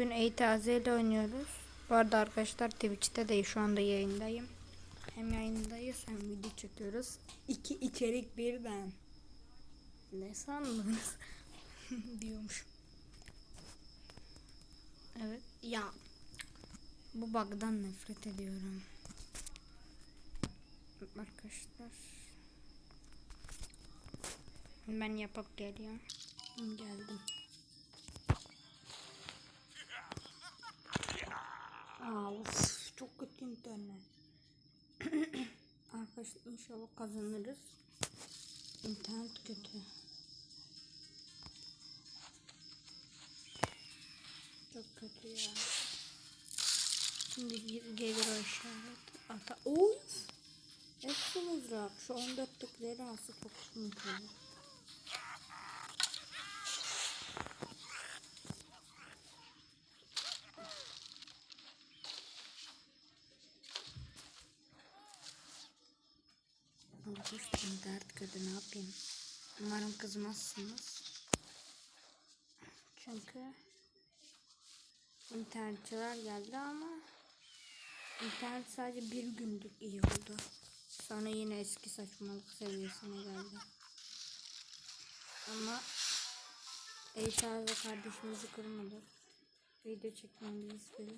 Bugün EYTAZ ile oynuyoruz. Bu arada arkadaşlar Twitch'te de şu anda yayındayım. Hem yayındayız hem video çekiyoruz. İki içerik birden. Ne sandınız? diyormuş. Evet ya bu bug'dan nefret ediyorum. Arkadaşlar ben yapıp geliyorum. Geldim. İnternet. Arkadaşlar inşallah kazanırız. İnternet kötü. Çok kötü ya. Şimdi ge- gelir o işaret. Ata Of! Hepsi mızrak. Şu 14'lükleri alsa çok mutlu olur. Arkadaşlar dert kötü ne yapayım? Umarım kızmazsınız. Çünkü internetçiler geldi ama internet sadece bir günlük iyi oldu. Sonra yine eski saçmalık seviyesine geldi. Ama Eyşa ve kardeşimizi kırmadık. Video çekmemizi istedi.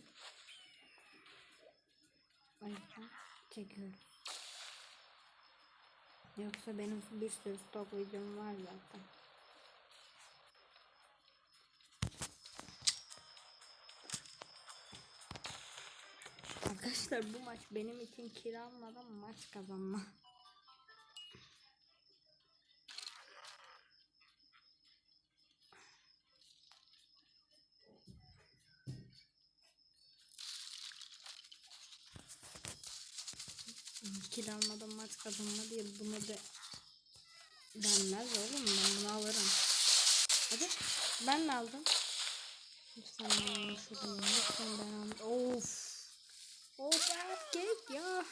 O yüzden çekiyoruz. Yoksa benim bir sürü stok videom var zaten. Arkadaşlar bu maç benim için kiralmadan maç kazanma. Kiralmadan maç kazanma diye bunu da denmez oğlum ben bunu alırım. Hadi ben de aldım. Lütfen ben almışım. Lütfen ben almışım. Of. Of erkek ya.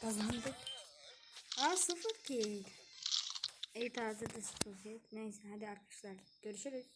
Kazandık. Aa sıfır ki. İyi taze de sıfır ki. Neyse hadi arkadaşlar görüşürüz.